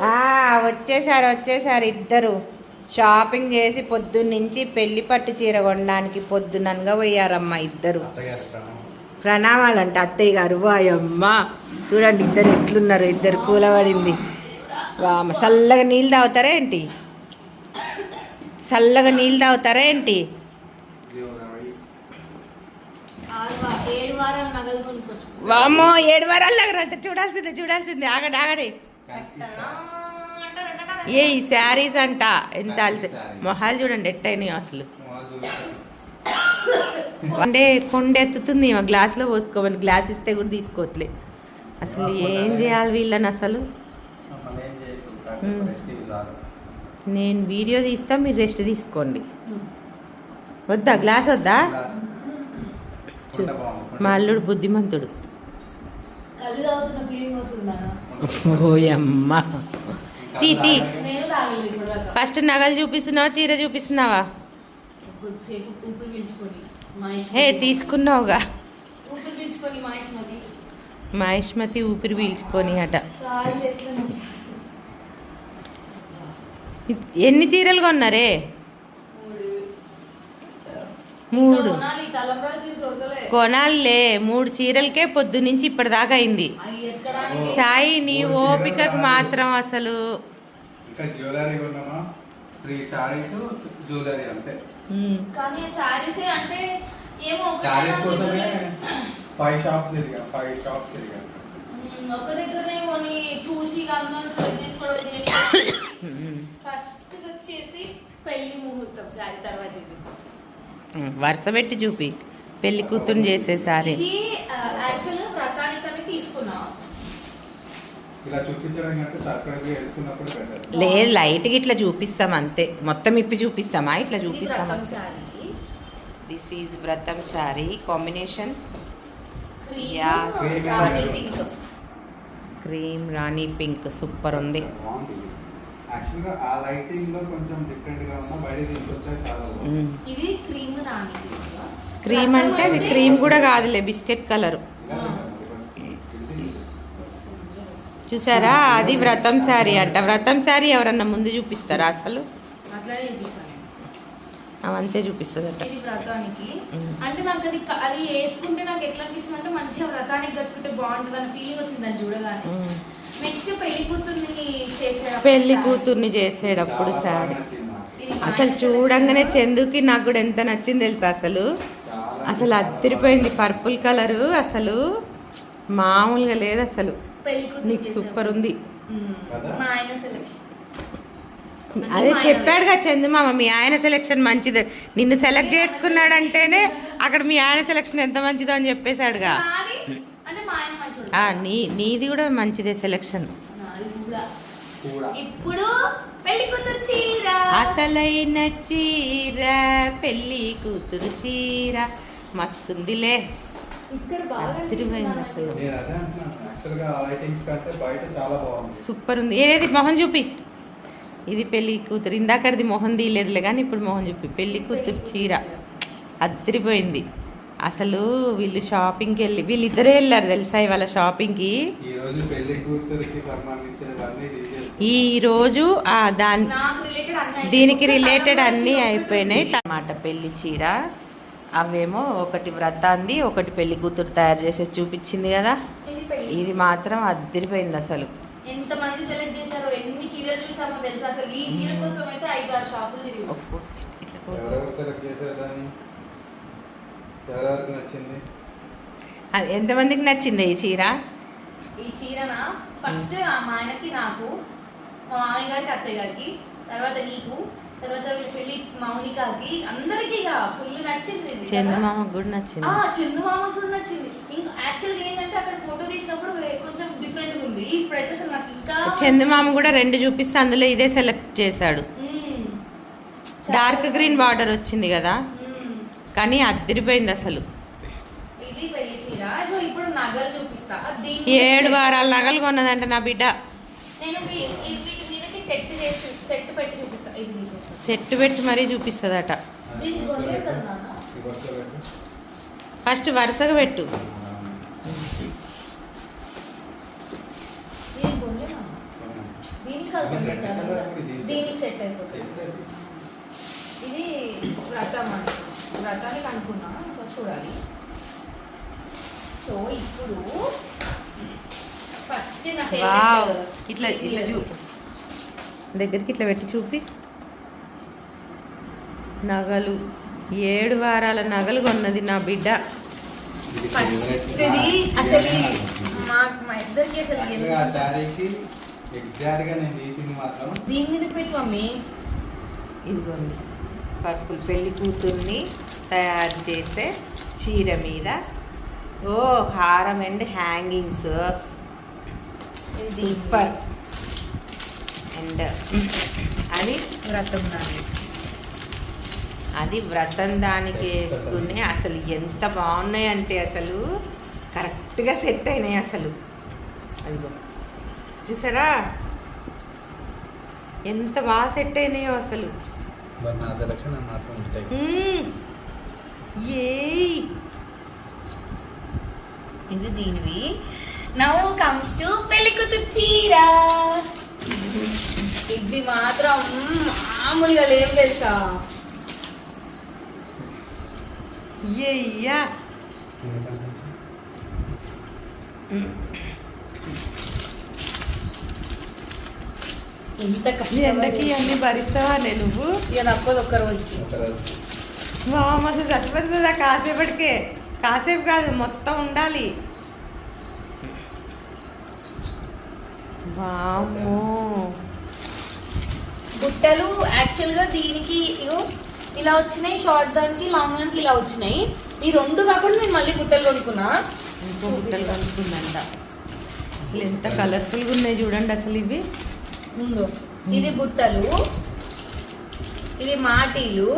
ఆ, వచ్చేసారు వచ్చేసారు ఇద్దరు. షాపింగ్ చేసి పొద్దున్నుంచి పెళ్ళి పట్టు చీర కొనడానికి పొద్దుననగా పోయారమ్మా ఇద్దరు. ప్రణామాలంట అత్తయ్య గారు వాయమ్మ. చూడండి ఇద్దరు ఎట్లున్నారు ఇద్దరు కూలబడింది. వామ చల్లగా నీళ్ళు తాగుతారా ఏంటి? చల్లగా నీళ్ళు తాగుతారా ఏంటి? ఆరు వా- ఏడు వారాలు నగలు కొనుక్కొచ్చు వామ్మో ఏడు వారాలు లాగరంట చూడాల్సిందే చూడాల్సిందే. ఆగండి ఆగండి. ఏ ఈ శారీస్ అంట. ఎంత అలసి మొహాలు చూడండి ఎట్టయినాయి అసలు. అంటే కొండెత్తుతుంది మా గ్లాస్లో పోసుకోమని. గ్లాస్ ఇస్తే కూడా తీసుకోవట్లే. అసలు ఏం చేయాలి వీళ్ళని అసలు. నేను వీడియో తీస్తా మీరు రెస్ట్ తీసుకోండి. వద్దా? గ్లాస్ వద్దా. కుండ. మా అల్లుడు బుద్ధిమంతుడు. ఓయమ్మ. తీ ఫస్ట్ నగలు చూపిస్తున్నావా చీర చూపిస్తున్నావా? ఏ తీసుకున్నావుగా? మహేష్మతి ఊపిరి పీల్చుకొని అట. ఎన్ని చీరలు కొన్నారే? మూడు. కొనాలి మూడు చీరలకే పొద్దు నుంచి ఇప్పటిదాకా అయింది. సాయి నీ ఓపికకు మాత్రం అసలు. ఫైవ్ షాప్స్ తిరిగా ఫైవ్ షాప్స్ తిరిగా. ఒక దగ్గరనే కొని చూసి అందరం సెలెక్ట్ చేసుకోవడం ఫస్ట్ వచ్చేసి పెళ్ళి ముహూర్తం శారీ తర్వాత వరుస పెట్టి చూపి. పెళ్ళి కూతురు చేసే సారీ ఇది యాక్చువల్గా వ్రతానికని తీసుకున్నా. ఇలా చూపించడం కంటే సర్ప్రైజ్ వేసుకున్నప్పుడు బెటర్ లేదు లైట్గా ఇట్లా చూపిస్తాం అంతే. మొత్తం ఇప్పి చూపిస్తామా? ఇట్లా చూపిస్తామా? Sari. This is vratam sari combination. Cream rani. Pink. Cream rani pink. Super ఉంది. యాక్చువల్గా ఆ లైటింగ్లో కొంచెం డిఫరెంట్గా ఉన్నా బయట తీసుకొచ్చా చాలా. ఇది క్రీమ్ పింక్ క్రీమ్ అంటే అది క్రీమ్ కూడా కాదులే బిస్కెట్ కలర్ చూసారా? అది వ్రతం శారీ అంట. వ్రతం శారీ ఎవరన్నా ముందు చూపిస్తారా అసలు? అవంతే చూపిస్తుందట. ఇది వ్రతానికి. అంటే నాకు అది వేసుకుంటే నాకు ఎట్లా అనిపిస్తుంది అంటే మంచిగా వ్రతానికి కట్టుకుంటే బాగుంటుంది అని ఫీలింగ్ వచ్చింది దాన్ని చూడగానే. పెళ్ళి కూతుర్ని చేసేటప్పుడు శారీ అసలు చూడంగానే. చందుకి నాకు కూడా ఎంత నచ్చింది తెలుసా అసలు? అసలు చాలా అద్దరిపోయింది పర్పుల్ కలరు అసలు. మామూలుగా లేదు అసలు. నీకు సూపర్ ఉంది. అదే చెప్పాడుగా చందుమామ మీ ఆయన సెలెక్షన్ మంచిది. నిన్ను సెలెక్ట్ చేసుకున్నాడంటేనే అక్కడ మీ ఆయన సెలెక్షన్ ఎంత మంచిదో అని చెప్పేశాడుగా అంటే మా ఆయన మంచోడు. ఆ, నీ నీది కూడా మంచిదే సెలెక్షన్ ఇప్పుడు పెళ్ళి కూతురు చీర. అసలైన చీర పెళ్ళి కూతురు చీర. మస్తుందిలే. సూపర్ ఉంది. ఏది మొహం చూపి. ఇది పెళ్ళి కూతురు. ఇందాకడిది మొహం తీయలేదులే కానీ ఇప్పుడు మొహం చూపి. పెళ్ళి కూతురు చీర. అద్దరిపోయింది అసలు వీళ్ళు షాపింగ్కి వెళ్ళి వీళ్ళిద్దరే వెళ్ళారు తెలుసా ఇవాళ షాపింగ్కి ఈ రోజు పెళ్ళి కూతురికి సంబంధించినవన్నీ తీసేసి ఈ రోజు ఆ దాని నాకు రిలేటెడ్ అన్నీ దీనికి. రిలేటెడ్ అన్నీ అయిపోయినాయి. అన్నమాట పెళ్ళి చీర అవేమో ఒకటి వ్రతాంది ఒకటి పెళ్ళి కూతురు తయారు చేసి చూపించింది కదా. ఇది మాత్రం అద్దరిపోయింది అసలు. ఎంత మంది సెలెక్ట్ చేశారో ఎన్ని చీరలు చూసామో తెలుసా అసలు. ఈ చీర కోసం అయితే ఐదు ఆరు షాపులు తిరిగి Of course, ఇట్లా కోసం. ఎవరెవరు సెలెక్ట్ చేశారు దాన్ని ఎవరెవరికి నచ్చింది? అది ఎంతమందికి నచ్చింది ఈ చీర? ఈ చీరన? ఫస్ట్ మా ఆయనకి నాకు మా మామయ్య గారికి అత్తయ్య గారికి తర్వాత నీకు తర్వాత వీళ్ళ చెల్లి మౌనికాకి అందరికి ఇక ఫుల్ నచ్చింది. చందమామకు కూడా నచ్చింది. ఆ చందు మామకు కూడా నచ్చింది. ఇంకా యాక్చువల్గా ఏంటంటే అక్కడ ఫోటో తీసినప్పుడు కొంచెం డిఫరెంట్ ఉంది. ఇప్పుడైతే అసలు నాకు ఇంకా చందమామ కూడా రెండు చూపిస్తే అందులో ఇదే సెలెక్ట్ చేశాడు. డార్క్ గ్రీన్ బార్డర్ వచ్చింది కదా. కానీ అద్దరిపోయింది అసలు. ఏడు వారాల నగలు కొన్నదంట నా బిడ్డ. నేను వీ- ఈ- వీటి మీదకి సెట్ చేసి సెట్ పెట్టి చూపిస్తా. ఇది తీసేస్తా సెట్ పెట్టి మరీ చూపిస్తుందట. ఫస్ట్ వరుసగా పెట్టు. దీనికి సెట్ అయిపోతుంది. ఇది వ్రతం అండి వ్రతానికి అనుకున్నా ఇంకా చూడాలి. సో ఇప్పుడు ఫస్ట్ నా ఫేవరెట్ ఇట్లా ఇట్లా చూపు. దగ్గరికి ఇట్లా పెట్టి చూపి. నగలు. ఏడు వారాల నగలు కొన్నది నా బిడ్డ. ఇది ఫస్ట్ favorite. ఇది ఆ, అసలు ఇది ఈ- మా మా ఇద్దరికి అసలు యాక్చువల్గా ఆ ఎంత- శారీకి ఎగ్జాక్ట్గా నేను తీసింది మాత్రం దీని మీద ఇదిగోండి. పర్పుల్ పెళ్ళి కూతుర్ని తయారు చేసే చీర మీద. ఓ హారం అండ్ హ్యాంగింగ్స్. సూపర్. అండ్ అది వ్రతం దాని అది వ్రతం దానికి వేసుకుని అసలు ఎంత బాగున్నాయి అంటే అసలు కరెక్ట్గా సెట్ అయినాయి అసలు. అదిగో. చూసారా? ఎంత బాగా సెట్ అయినాయో అసలు. మరి నా సెలక్షన్ మాత్రం ఉంటాయి. ఇది దీనివి. నౌ కమ్స్ టు పెళ్ళి కూతురు చీర. ఇవి మాత్రం మామూలుగా లేవు తెలుసా? ఏయ్యా. ఎంత ఈ ఎండకి కష్టం అన్ని భరిస్తావా నే నువ్వు? ఇక తప్పదు ఒక్క రోజుకి. ఒక రోజు మా అసలు చచ్చిపోతుందా కాసేపటికే. కాసేపు కాదు మొత్తం ఉండాలి. వామ్మో. బుట్టలు యాక్చువల్గా దీనికి ఇలా వచ్చినాయి షార్ట్ దానికి లాంగ్ దానికి ఇలా వచ్చినాయి. ఈ రెండు కాకుండా నేను మళ్ళీ బుట్టలు కొనుక్కున్నా. ఇంకో బుట్టలు కలుపుకుందంట అసలు ఎంత కలర్ఫుల్గా ఉన్నాయి చూడండి అసలు ఇవి. ఇవి బుట్టలు ఇవి మాటీలు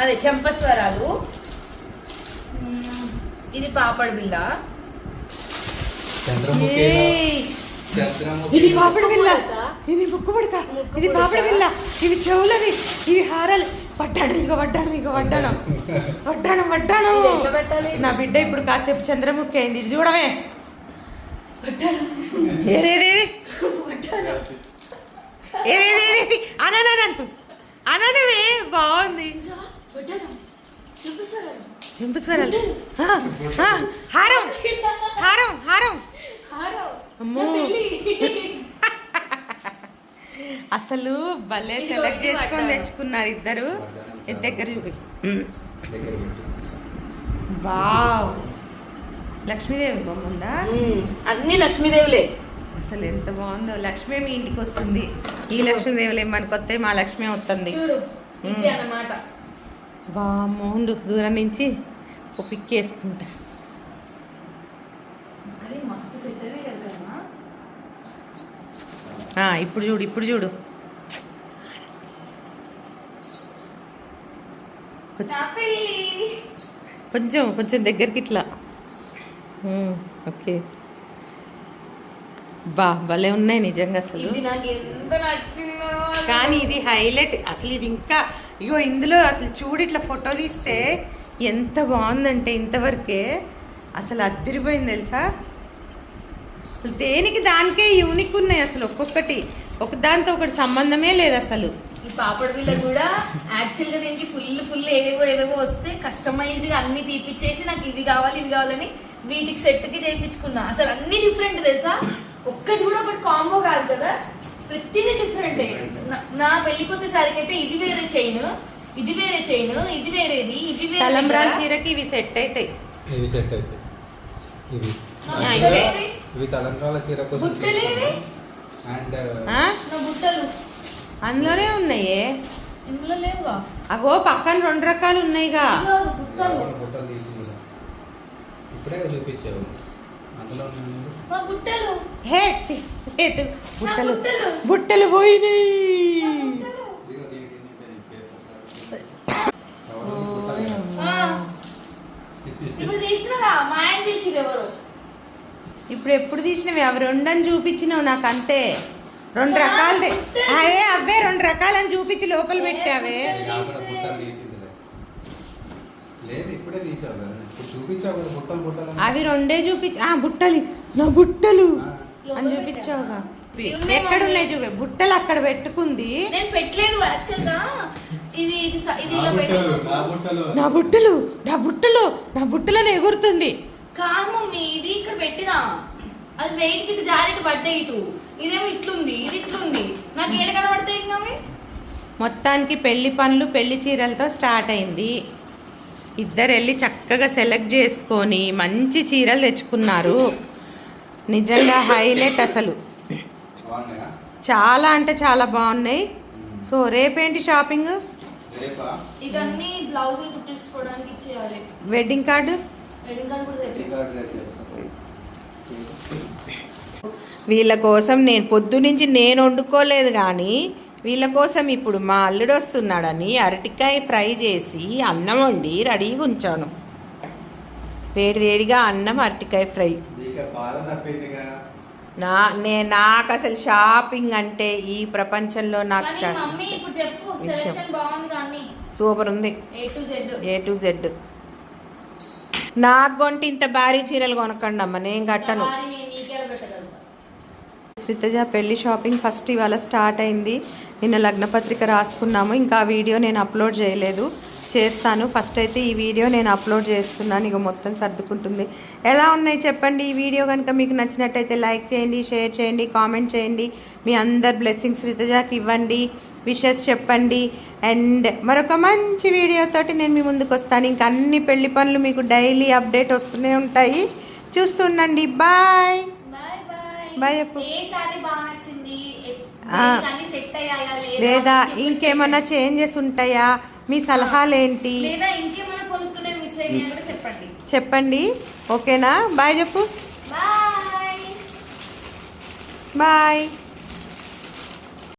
అదే చెంపస్వరాలు. ఇది పాపడ్ బిల్ల ఇది పాపడి బిల్ల. ఇది ముక్కు పడక ఇది పాపడి. బిల్ల ఇవి చెవులవి. ఇవి హారాలు. పడ్డాడు ఇక పడ్డాను ఇక పడ్డాను పడ్డాను పడ్డాను? నా బిడ్డ ఇప్పుడు కాసేపు చంద్రముఖి అయింది. ఇది చూడవే. ఏదేది ఏదేది అననను అననవే బాగుంది. చెంపస్వరాలు హారం హారం హారం. హారో. అమ్మో. అసలు భలే సెలెక్ట్ చేసుకొని. తెచ్చుకున్నారు ఇద్దరు. ఇది దగ్గర చూపి. వావ్. లక్ష్మీదేవి బొమ్మ ఉందా? అన్ని లక్ష్మీదేవులే. అసలు ఎంత బాగుందో. లక్ష్మి మీ ఇంటికి వస్తుంది. ఈ లక్ష్మీదేవులు ఏమని కొత్త మా లక్ష్మి వస్తుంది. అన్నమాట. వామోండు దూరం నుంచి ఒక పిక్ వేసుకుంటా. ఇప్పుడు చూడు ఇప్పుడు చూడు. కొంచెం కొంచెం దగ్గరికి ఇట్లా. ఓకే. బా భలే ఉన్నాయి నిజంగా అసలు. కానీ ఇది హైలైట్ అసలు ఇది ఇంకా ఇగో ఇందులో అసలు చూడు ఇట్లా ఫోటో తీస్తే ఎంత బాగుందంటే ఇంతవరకే. అసలు అద్దరిపోయింది తెలుసా? అసలు దేనికి దానికే యూనిక్ ఉన్నాయి అసలు ఒక్కొక్కటి. ఒక దాంతో ఒకటి సంబంధమే లేదు అసలు. ఈ పాపడ్ బిల్ల కూడా యాక్చువల్గా దీనికి ఫుల్ ఫుల్ ఏవేవో ఏవేవో వస్తే కస్టమైజ్డ్ అన్ని తీపిచ్చేసి నాకు ఇవి కావాలి ఇవి కావాలని వీటికి సెట్కి చేయించుకున్నా. అసలు అన్ని డిఫరెంట్ తెలుసా? ఒక్కటి కూడా ఒకటి కాంబో కాదు కదా? ప్రతిదీ డిఫరెంట్ నా పెళ్ళి కొత్త సారికి అయితే ఇది వేరే చైన్ ఇది వేరే చైన్ ఇది వేరేది ఇది వేరే తలంబ్రాల. చీరకి ఇవి సెట్ అవుతాయి ఇవి సెట్ అవుతాయి ఇవి. ఇవే. తలంబ్రాల చీర కోసం బుట్టలేవి? అండ్ ఆ? నా బుట్టలు. అందులోనే ఉన్నాయే. ఇందులో లేవుగా? అగో పక్కన రెండు రకాలు ఉన్నాయిగా. బుట్టలు. బుట్టలు తీసి కూడా ఇప్పుడే చూపించావు. హే. బుట్టలు. బుట్టలు. పోయినాయి. ఇప్పుడు ఎప్పుడు తీసినవి? అవి రెండని చూపించినావు నాకు అంతే రెండు రకాలదే. అదే అవే రెండు రకాలని చూపించి లోపల పెట్టావే. లేదు ఇప్పుడే తీసావు అవి రెండే చూపించి ఆ బుట్టలు నా బుట్టలు. అని చూపించావుగా. ఉన్నాయి ఎక్కడున్నాయి మమ్మీ. చూపే బుట్టలు అక్కడ పెట్టుకుంది. నేను పెట్టలేదు ఇది ఇది స- ఇది నా బుట్టలు పెట్టు నా బుట్టలు. నా బుట్టలు నా బుట్టలు నా బుట్టలను ఎగురుతుంది. కాదు మమ్మీ ఇది ఇక్కడ పెట్టినా. అది వెయిట్కి ఇటు. ఇదేమో ఇట్లుంది ఇది ఇట్లుంది. నాకు ఏడు కనబడతాయి ఇంకా? మొత్తానికి పెళ్ళి పనులు పెళ్ళి చీరలతో స్టార్ట్ అయింది. ఇద్దరు వెళ్ళి చక్కగా సెలెక్ట్ చేసుకొని మంచి చీరలు తెచ్చుకున్నారు. నిజంగా హైలైట్ అసలు. బాగున్నాయా? చాలా అంటే చాలా బాగున్నాయి. సో రేపేంటి షాపింగ్? రేపా? ఇవన్నీ బ్లౌజులు కుట్టించుకోవడానికి ఇచ్చేయాలి. Wedding card? వీళ్ళ కోసం నేను పొద్దు నుంచి నేను వండుకోలేదు కానీ వీళ్ళ కోసం ఇప్పుడు మా అల్లుడు వస్తున్నాడని అరటికాయ ఫ్రై చేసి అన్నం వండి రెడీగా ఉంచాను. వేడి వేడిగా అన్నం అరటికాయ ఫ్రై. నా నే నాకు అసలు షాపింగ్ అంటే ఈ ప్రపంచంలో నాకు కానీ చా- మమ్మీ ఇప్పుడు చెప్పు ఇష్టం. సెలక్షన్ బాగుంది కానీ సూపర్ ఉంది. ఏ టు జెడ్ నాకు కొంటే ఇంత భారీ చీరలు కొనకండి అమ్మ నేను కట్టను. శ్రీతజ పెళ్ళి షాపింగ్ ఫస్ట్ ఇవాళ స్టార్ట్ అయింది. నిన్న లగ్నపత్రిక రాసుకున్నాము. ఇంకా ఆ వీడియో నేను అప్లోడ్ చేయలేదు. చేస్తాను. ఫస్ట్ అయితే ఈ వీడియో నేను అప్లోడ్ చేస్తున్నాను. ఇక మొత్తం సర్దుకుంటుంది. ఎలా ఉన్నాయి చెప్పండి? ఈ వీడియో కనుక మీకు నచ్చినట్టయితే లైక్ చేయండి షేర్ చేయండి కామెంట్ చేయండి. మీ అందరు బ్లెస్సింగ్స్ శ్రీతజాకి ఇవ్వండి. విషెస్ చెప్పండి. అండ్ మరొక మంచి వీడియోతోటి నేను మీ ముందుకు వస్తాను. ఇంకా అన్ని పెళ్ళి పనులు మీకు డైలీ అప్డేట్ వస్తూనే ఉంటాయి. చూస్తుండండి. బాయ్. బాయ్ చెప్పు. ఏ సారీ బాగా నచ్చింది? లేదా? ఇంకేమన్నా చేంజెస్ ఉంటాయా? మీ సలహాలు ఏంటి చెప్పండి. చెప్పండి. ఓకేనా? బాయ్ చెప్పు. బాయ్.